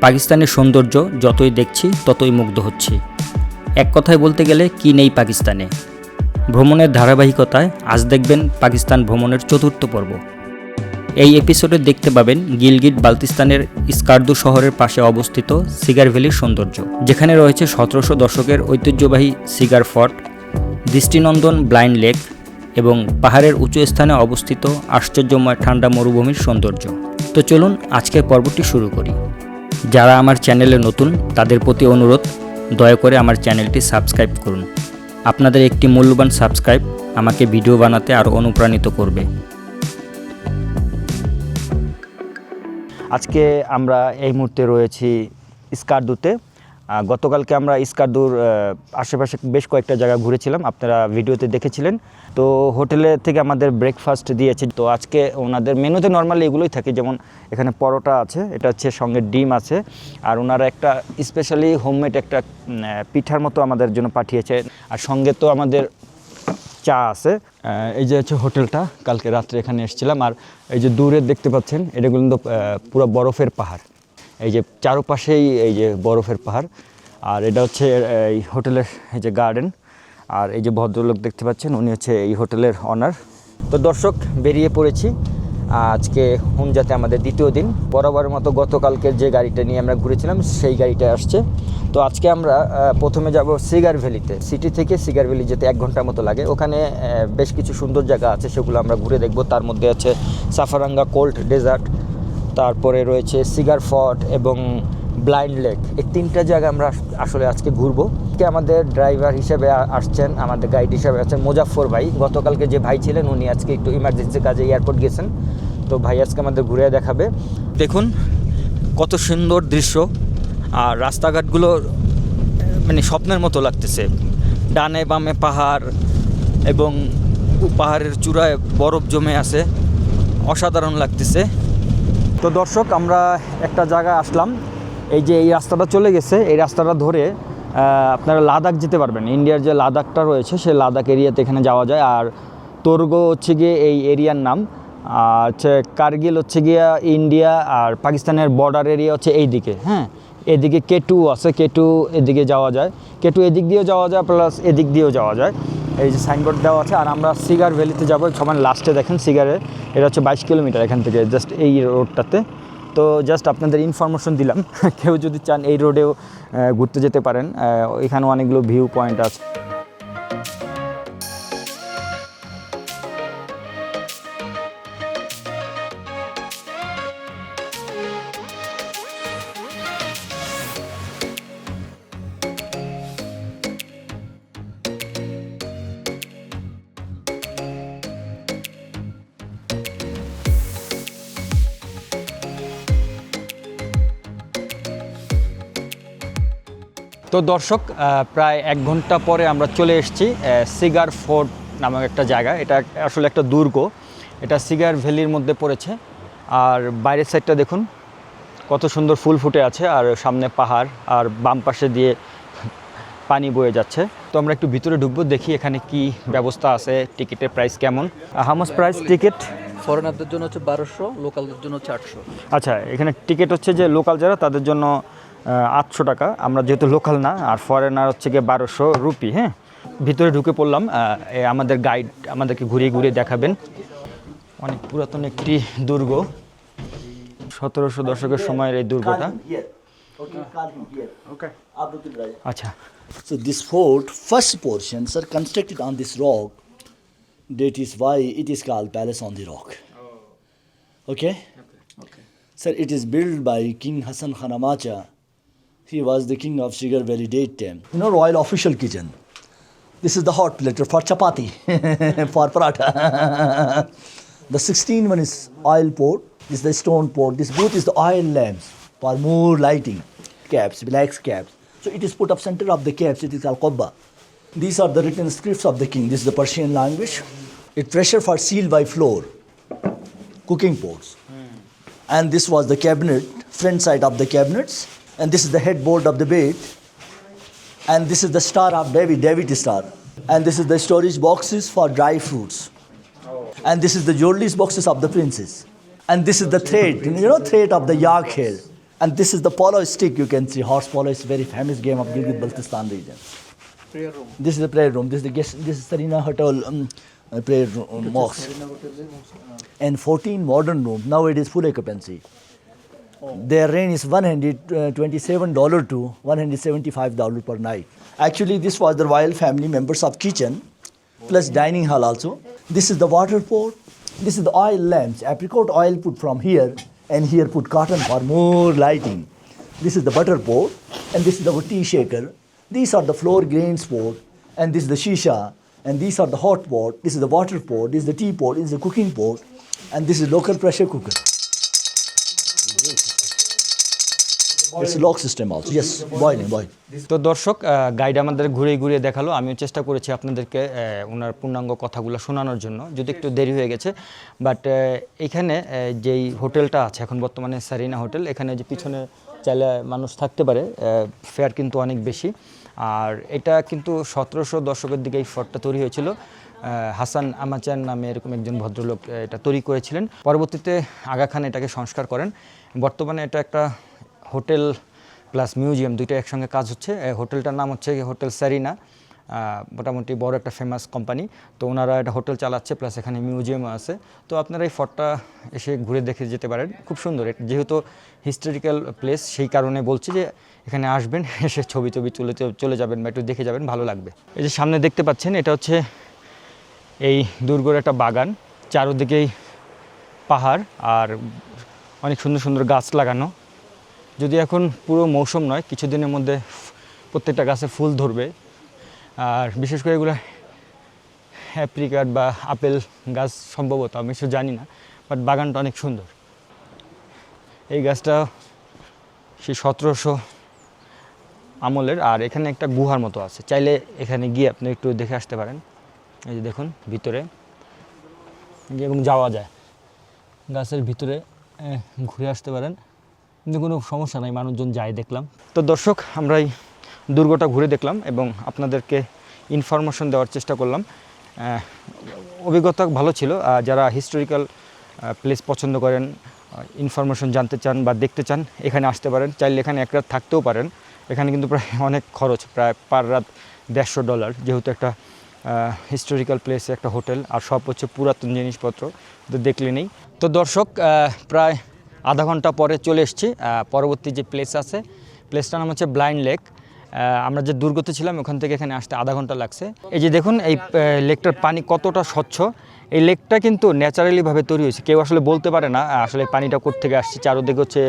পাকিস্তানের সৌন্দর্য যতই দেখছি, ততই মুগ্ধ হচ্ছি। এক কথায় বলতে গেলে, কি নেই পাকিস্তানে? ভ্রমণের ধারাবাহিকতায় আজ দেখবেন পাকিস্তান ভ্রমণের চতুর্থ পর্ব। এই এপিসোডে দেখতে পাবেন গিলগিট বালতিস্তানের স্কার্দু শহরের পাশে অবস্থিত সিগার ভ্যালির সৌন্দর্য। যেখানে রয়েছে সতেরোশো দশকের ঐতিহ্যবাহী সিগার ফর্ট, দৃষ্টিনন্দন ব্লাইন্ড লেক এবং পাহাড়ের উঁচু স্থানে অবস্থিত আশ্চর্যময় ঠান্ডা মরুভূমির সৌন্দর্য। তো চলুন আজকের পর্বটি শুরু করি। যারা আমার চ্যানেলে নতুন, তাদের প্রতি অনুরোধ, দয়া করে আমার চ্যানেলটি সাবস্ক্রাইব করুন। আপনাদের একটি মূল্যবান সাবস্ক্রাইব আমাকে ভিডিও বানাতে আরও অনুপ্রাণিত করবে। আজকে আমরা এই মুহূর্তে রয়েছি স্কারদুতে গতকালকে আমরা স্কারদুর আহ, আশেপাশে বেশ কয়েকটা জায়গা ঘুরেছিলাম আপনারা ভিডিওতে দেখেছিলেন। তো হোটেলে থেকে আমাদের ব্রেকফাস্ট দিয়েছে। তো আজকে ওনাদের মেনুতে নর্মালি এগুলোই থাকে যেমন এখানে পরোটা আছে এটা হচ্ছে সঙ্গে ডিম আছে আর ওনারা একটা স্পেশালি হোমমেড একটা পিঠার মতো আমাদের জন্য পাঠিয়েছে। আর সঙ্গে তো আমাদের চা আছে। এই যে হচ্ছে হোটেলটা কালকে রাত্রে এখানে এসেছিলাম আর এই যে দূরে দেখতে পাচ্ছেন এটা কিন্তু পুরো বরফের পাহাড়। এই যে চারপাশেই এই যে বরফের পাহাড়, আর এটা হচ্ছে এই হোটেলের এই যে গার্ডেন, আর এই যে ভদ্রলোক দেখতে পাচ্ছেন, উনি হচ্ছে এই হোটেলের অনার তো দর্শক, বেরিয়ে পড়েছি। আজকে হুমজাতে আমাদের দ্বিতীয় দিন। বরাবরের মতো গতকালকের যে গাড়িটা নিয়ে আমরা ঘুরেছিলাম, সেই গাড়িটা আসছে। তো আজকে আমরা প্রথমে যাব সিগার ভ্যালিতে। সিটি থেকে সিগার ভ্যালি যেতে এক ঘণ্টার মতো লাগে। ওখানে বেশ কিছু সুন্দর জায়গা আছে, সেগুলো আমরা ঘুরে দেখব। তার মধ্যে আছে সাফারাঙ্গা কোল্ড ডেজার্ট তারপরে রয়েছে সিগার ফর্ট এবং ব্লাইন্ড লেক এই তিনটা জায়গা আমরা আসলে আজকে ঘুরবো। আজকে আমাদের ড্রাইভার হিসেবে আসছেন, আমাদের গাইড হিসেবে আছেন মোজাফর ভাই। গতকালকে যে ভাই ছিলেন, উনি আজকে একটু ইমার্জেন্সি কাজে এয়ারপোর্ট গেছেন। তো ভাই আজকে আমাদের ঘুরে দেখাবে। দেখুন, কত সুন্দর দৃশ্য। আর রাস্তাঘাটগুলো মানে স্বপ্নের মতো লাগতেছে। ডানে বামে পাহাড় এবং পাহাড়ের চূড়ায় বরফ জমে আছে। অসাধারণ লাগতেছে। তো দর্শক, আমরা একটা জায়গায় আসলাম। এই যে এই রাস্তাটা চলে গেছে, এই রাস্তাটা ধরে আপনারা লাদাখ যেতে পারবেন। ইন্ডিয়ার যে লাদাখটা রয়েছে সেই লাদাখ এরিয়াতে এখানে যাওয়া যায়। আর তোরগো হচ্ছে গিয়ে এই এরিয়ার নাম। আর হচ্ছে কার্গিল হচ্ছে গিয়া ইন্ডিয়া, আর পাকিস্তানের বর্ডার এরিয়া হচ্ছে এই দিকে হ্যাঁ? এদিকে কেটু আছে, কেটু এদিকে যাওয়া যায়। কেটু এদিক দিয়েও যাওয়া যায় প্লাস এদিক দিয়েও যাওয়া যায়। এই যে সাইনবোর্ড দেওয়া আছে, আর আমরা সিগার ভ্যালিতে যাব। সবাই লাস্টে দেখেন সিগারে এটা হচ্ছে বাইশ কিলোমিটার এখান থেকে জাস্ট এই রোডটাতে তো জাস্ট আপনাদের ইনফরমেশন দিলাম। কেউ যদি চান এই রোডেও ঘুরতে যেতে পারেন। এখানে অনেকগুলো ভিউ পয়েন্ট আছে। তো দর্শক প্রায় এক ঘণ্টা পরে আমরা চলে এসেছি সিগার ফোর্ট নামক একটা জায়গা। এটা আসলে একটা দুর্গ। এটা সিগার ভ্যালির মধ্যে পড়েছে। আর বাইরের সাইডটা দেখুন কত সুন্দর ফুল ফুটে আছে আর সামনে পাহাড় আর বাম পাশে দিয়ে পানি বয়ে যাচ্ছে। তো আমরা একটু ভিতরে ঢুকবো দেখি এখানে কি ব্যবস্থা আছে টিকিটের প্রাইস কেমন। হামাস প্রাইস টিকিট ফরেনারদের জন্য হচ্ছে বারোশো লোকালদের জন্য হচ্ছে আটশো। আচ্ছা এখানে টিকিট হচ্ছে যে লোকাল যারা তাদের জন্য আটশো টাকা আমরা যেহেতু লোকাল না আর ফরেনার হচ্ছে গিয়ে বারোশো রুপি হ্যাঁ ভিতরে ঢুকে পড়লাম আমাদের গাইড আমাদেরকে ঘুরিয়ে ঘুরিয়ে দেখাবেন অনেক পুরাতন একটি দুর্গ সতেরোশো দশকের সময়ের এই দুর্গটা. আচ্ছা So this fort, first portions are constructed on this rock. That is why it is called Palace on the Rock. Okay? Okay. Sir, it is built by King Hassan Khan Amacha. He was the king of sugar Valley date time. You know, royal official kitchen. This is the hot plate for chapati, for paratha. the 16 one is oil pot. This is the stone pot. This both is the oil lamps for more lighting. Caps, black caps. So it is put up center of the caps. It is called qobba. These are the written scripts of the king. This is the Persian language. It pressure for seal by floor. Cooking pots. And this was the cabinet, front side of the cabinets. And this is the headboard of the bed. And this is the star of David, David star. And this is the storage boxes for dry fruits. And this is the jewelry boxes of the princes. And this is the thread, you know, thread of the yak hair. And this is the polo stick you can see. Horse polo is very famous game of Gilgit Baltistan region. Prayer room. This is the prayer room. This is the guest, this is Sarina Hotel um, uh, prayer room, uh, mosque. And 14 modern rooms. Now it is full occupancy. Their rent is $127 to $175 per night. Actually, this was the royal family members of kitchen plus dining hall also. This is the water port. This is the oil lamps. Apricot oil put from here and here put cotton for more lighting. This is the butter pot and this is the tea shaker. These are the floor grains pot and this is the shisha and these are the hot pot. This is the water pot. This is the tea pot. This is the cooking pot and this is local pressure cooker. Also. Yes, boiling, boiling. তো দর্শক guide আমাদের ঘুরে ঘুরিয়ে দেখাল। আমিও চেষ্টা করেছি আপনাদেরকে ওনার পূর্ণাঙ্গ কথাগুলো শোনানোর জন্য যদি একটু দেরি হয়ে গেছে। বাট এখানে যেই হোটেলটা আছে এখন বর্তমানে সারিনা হোটেল এখানে যে পিছনে চাইলে মানুষ থাকতে পারে ফেয়ার কিন্তু অনেক বেশি। আর এটা কিন্তু সতেরোশো দশকের দিকে এই ফর্টটা তৈরি হয়েছিল। হাসান আমাচান নামে এরকম একজন ভদ্রলোক এটা তৈরি করেছিলেন। পরবর্তীতে আগা খান এটাকে সংস্কার করেন। বর্তমানে এটা একটা হোটেল প্লাস মিউজিয়াম দুইটা একসঙ্গে কাজ হচ্ছে। হোটেলটার নাম হচ্ছে হোটেল স্যারিনা মোটামুটি বড় একটা ফেমাস কোম্পানি তো ওনারা একটা হোটেল চালাচ্ছে, প্লাস এখানে মিউজিয়ামও আছে। তো আপনারা এই ফর্টটা এসে ঘুরে দেখে যেতে পারেন। খুব সুন্দর। যেহেতু হিস্টোরিক্যাল প্লেস সেই কারণে বলছি যে এখানে আসবেন, এসে ছবি টবি চলে চলে যাবেন বা একটু দেখে যাবেন, ভালো লাগবে। এই যে সামনে দেখতে পাচ্ছেন, এটা হচ্ছে এই দুর্গর একটা বাগান। চারোদিকেই পাহাড় আর অনেক সুন্দর সুন্দর গাছ লাগানো। যদি এখন পুরো মৌসুম নয়, কিছুদিনের মধ্যে প্রত্যেকটা গাছে ফুল ধরবে। আর বিশেষ করে এগুলো অ্যাপ্রিকাট বা আপেল গাছ সম্ভবত, আমি কিছু জানি না বাট বাগানটা অনেক সুন্দর। এই গাছটা সেই সতেরোশো আমলের, আর এখানে একটা গুহার মতো আছে। চাইলে এখানে গিয়ে আপনি একটু দেখে আসতে পারেন। এই যে দেখুন, ভিতরে এবং যাওয়া যায়। গাছের ভিতরে ঘুরে আসতে পারেন। কিন্তু কোনো সমস্যা নাই, মানুষজন যায় দেখলাম। তো দর্শক আমরা এই দুর্গটা ঘুরে দেখলাম এবং আপনাদেরকে ইনফরমেশন দেওয়ার চেষ্টা করলাম। অভিজ্ঞতা ভালো ছিল। যারা হিস্টোরিক্যাল প্লেস পছন্দ করেন ইনফরমেশন জানতে চান বা দেখতে চান, এখানে আসতে পারেন। চাইলে এখানে এক রাত থাকতেও পারেন। এখানে কিন্তু প্রায় অনেক খরচ, প্রায় পার রাত দেড়শো ডলার যেহেতু একটা হিস্টোরিক্যাল প্লেসে একটা হোটেল, আর সব হচ্ছে পুরাতন জিনিসপত্র, তো দেখলে নেই। তো দর্শক প্রায় আধা ঘণ্টা পরে চলে এসেছি পরবর্তী যে প্লেস আছে প্লেসটার নাম হচ্ছে ব্লাইন্ড লেক আমরা যে দুর্গতে ছিলাম, ওখান থেকে এখানে আসতে আধা ঘণ্টা লাগছে। এই যে দেখুন, এই লেকটার পানি কতটা স্বচ্ছ। এই লেকটা কিন্তু ন্যাচারালিভাবে তৈরি হয়েছে। কেউ আসলে বলতে পারে না আসলে পানিটা কোথেকে আসছে। চারোদিকে হচ্ছে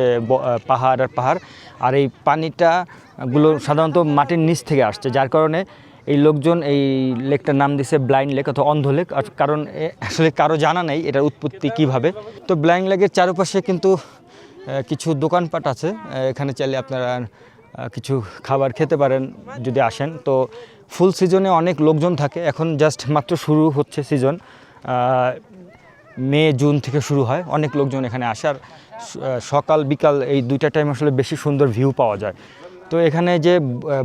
পাহাড় আর পাহাড়। আর এই পানিটা গুলো সাধারণত মাটির নিচ থেকে আসছে, যার কারণে এই লোকজন এই লেকটার নাম দিছে ব্লাইন্ড লেক অথবা অন্ধ লেক। আর কারণ আসলে কারও জানা নেই এটার উৎপত্তি কীভাবে। তো ব্লাইন্ড লেকের চারপাশে কিন্তু কিছু দোকানপাট আছে। এখানে চাইলে আপনারা কিছু খাবার খেতে পারেন যদি আসেন। তো ফুল সিজনে অনেক লোকজন থাকে। এখন জাস্ট মাত্র শুরু হচ্ছে সিজন। মে, জুন থেকে শুরু হয়। অনেক লোকজন এখানে আসার সকাল, বিকাল এই দুইটা টাইম আসলে বেশি সুন্দর ভিউ পাওয়া যায়। তো এখানে যে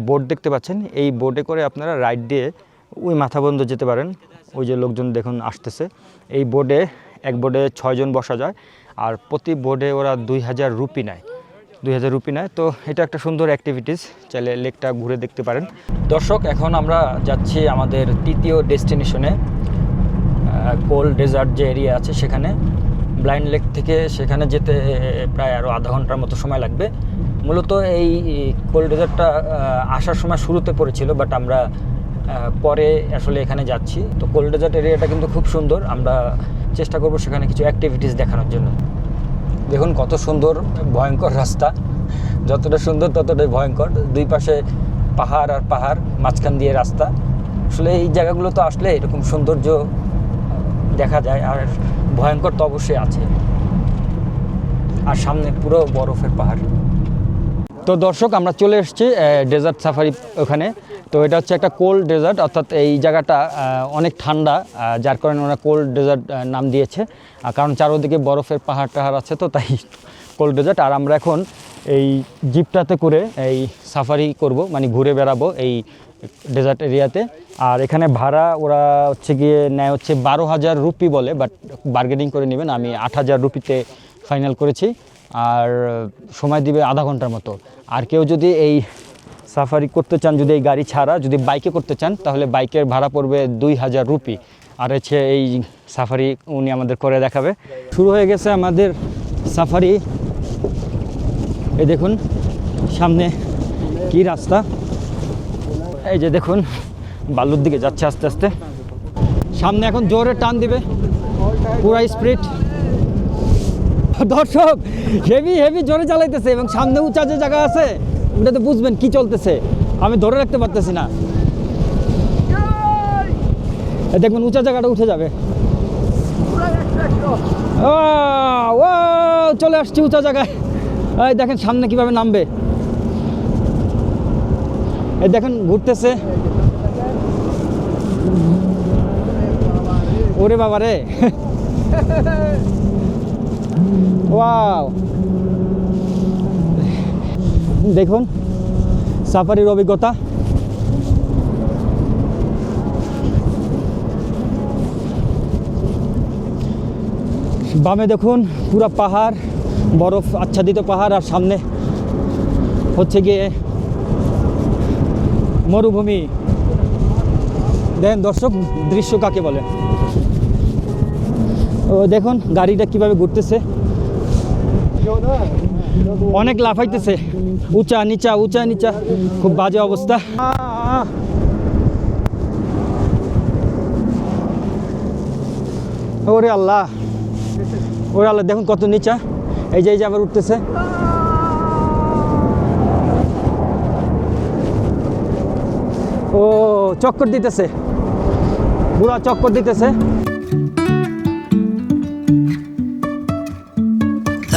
বোর্ড দেখতে পাচ্ছেন, এই বোর্ডে করে আপনারা রাইড দিয়ে ওই মাথা বন্ধ যেতে পারেন। ওই যে লোকজন দেখুন আসতেছে। এই বোর্ডে এক বোর্ডে ছয়জন বসা যায়, আর প্রতি বোর্ডে ওরা দুই হাজার রুপি নেয়। দুই হাজার রুপি নেয়। তো এটা একটা সুন্দর অ্যাক্টিভিটিস চাইলে লেকটা ঘুরে দেখতে পারেন। দর্শক, এখন আমরা যাচ্ছি আমাদের তৃতীয় ডেস্টিনেশনে কোল ডেজার্ট যে এরিয়া আছে সেখানে। ব্লাইন্ড লেক থেকে সেখানে যেতে প্রায় আরও আধা ঘণ্টার মতো সময় লাগবে। মূলত এই কোল ডেজার্টটা আসার সময় শুরুতে পড়েছিল, বাট আমরা পরে আসলে এখানে যাচ্ছি। তো কোল ডেজার্ট এরিয়াটা কিন্তু খুব সুন্দর। আমরা চেষ্টা করব সেখানে কিছু অ্যাক্টিভিটিস দেখানোর জন্য। দেখুন কত সুন্দর, ভয়ঙ্কর রাস্তা। যতটা সুন্দর, ততটাই ভয়ঙ্কর। দুই পাশে পাহাড় আর পাহাড়, মাঝখান দিয়ে রাস্তা। আসলে এই জায়গাগুলো তো আসলে এরকম সৌন্দর্য দেখা যায়। আর ভয়ঙ্কর তো অবশ্যই আছে। আর সামনে পুরো বরফের পাহাড়। তো দর্শক, আমরা চলে এসেছি ডেজার্ট সাফারি ওখানে। তো এটা হচ্ছে একটা কোল্ড ডেজার্ট অর্থাৎ এই জায়গাটা অনেক ঠান্ডা যার কারণে ওরা কোল্ড ডেজার্ট নাম দিয়েছে। কারণ চারোদিকে বরফের পাহাড় টাহাড় আছে তো, তাই কোল্ড ডেজার্ট আর আমরা এখন এই জিপটাতে করে এই সাফারি করব মানে ঘুরে বেড়াবো এই ডেজার্ট এরিয়াতে আর এখানে ভাড়া ওরা হচ্ছে গিয়ে নেয় হচ্ছে বারো হাজার রুপি বলে বাট বার্গেনিং করে নেবেন। আমি আট হাজার রুপিতে ফাইনাল করেছি। আর সময় দিবে আধা ঘণ্টার মতো। আর কেউ যদি এই সাফারি করতে চান, যদি এই গাড়ি ছাড়া, যদি বাইকে করতে চান, তাহলে বাইকের ভাড়া পড়বে দুই হাজার রুপি। আর হচ্ছে এই সাফারি উনি আমাদের করে দেখাবে। শুরু হয়ে গেছে আমাদের সাফারি। এই দেখুন, সামনে কি রাস্তা? এই যে দেখুন, বালুর দিকে যাচ্ছে আস্তে আস্তে। সামনে এখন জোরে টান দিবে। পুরা স্পিড দর্শক হেভি হেভি জোরে চালাইতেছে এবং সামনে উঁচা যে জায়গা আছে ওটাতে বুঝবেন কি চলতেছে। আমি ধরে রাখতে পারতেছি না। দেখবেন উঁচা জায়গাটা উঠে যাবে। ও চলে আসছি উঁচা জায়গায়। এই দেখেন, সামনে কীভাবে নামবে। এই দেখেন, ঘুরতেছে। ওরে বাবা রে ওয়াও দেখুন, সাফারির অভিজ্ঞতা। বামে দেখুন, পুরো পাহাড়, বরফ, আচ্ছাদিত পাহাড়, আর সামনে হচ্ছে গিয়ে মরুভূমি। দেখেন দর্শক, দৃশ্য কাকে বলে? ও দেখুন, গাড়িটা কীভাবে ঘুরতেছে। অনেক লাফাইতেছে উঁচা, নিচা উঁচা, নিচা। খুব বাজে অবস্থা। ওরে আল্লাহ। ওরে আল্লাহ, দেখুন কত নিচা। এই যে এই যে আবার উঠতেছে। ও, চক্কর দিতেছে। পুরা চক্কর দিতেছে।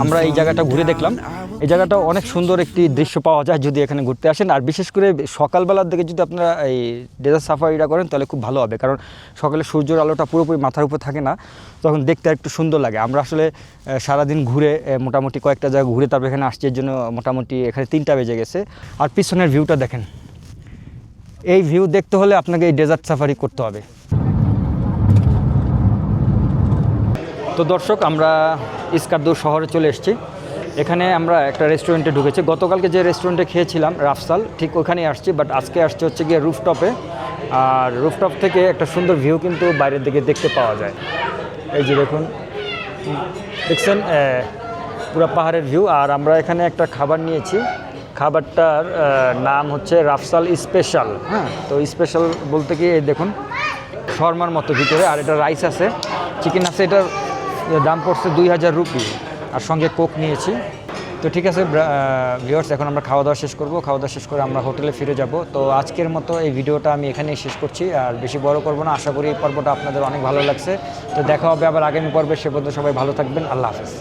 আমরা এই জায়গাটা ঘুরে দেখলাম। এই জায়গাটা অনেক সুন্দর একটি দৃশ্য পাওয়া যায় যদি এখানে ঘুরতে আসেন। আর বিশেষ করে সকালবেলার দিকে যদি আপনারা এই ডেজার্ট সাফারিটা করেন, তাহলে খুব ভালো হবে। কারণ সকালে সূর্যের আলোটা পুরোপুরি মাথার উপর থাকে না, তখন দেখতে একটু সুন্দর লাগে। আমরা আসলে সারাদিন ঘুরে মোটামুটি কয়েকটা জায়গা ঘুরে তারপর এখানে আসছি। এর জন্য মোটামুটি এখানে তিনটা বেজে গেছে। আর পিছনের ভিউটা দেখেন। এই ভিউ দেখতে হলে আপনাকে এই ডেজার্ট সাফারি করতে হবে। তো দর্শক, আমরা ইস্কারদুর শহরে চলে এসেছি। এখানে আমরা একটা রেস্টুরেন্টে ঢুকেছি। গতকালকে যে রেস্টুরেন্টে খেয়েছিলাম, রাফসাল, ঠিক ওখানেই আসছি বাট আজকে আসছে হচ্ছে গিয়ে রুফটপে আর রুফটপ থেকে একটা সুন্দর ভিউ কিন্তু বাইরের দিকে দেখতে পাওয়া যায়। এই যে দেখুন, দেখছেন? পুরো পাহাড়ের ভিউ আর আমরা এখানে একটা খাবার নিয়েছি। খাবারটার নাম হচ্ছে রাফসাল স্পেশাল হ্যাঁ? তো স্পেশাল বলতে কি, এই দেখুন, শর্মার মতো ভিতরে। আর এটা রাইস আছে। চিকেন আছে, এটার দাম পড়ছে দুই হাজার রুপি। আর সঙ্গে কোক নিয়েছি। তো ঠিক আছে ভিওর্স এখন আমরা খাওয়া দাওয়া শেষ করব। খাওয়া দাওয়া শেষ করে আমরা হোটেলে ফিরে যাব। তো আজকের মতো এই ভিডিওটা আমি এখানেই শেষ করছি। আর বেশি বড় করব না, আশা করি এই পর্বটা আপনাদের অনেক ভালো লাগছে। তো দেখা হবে আবার আগামী পর্বে। সে পর্যন্ত সবাই ভালো থাকবেন। আল্লাহ হাফেজ।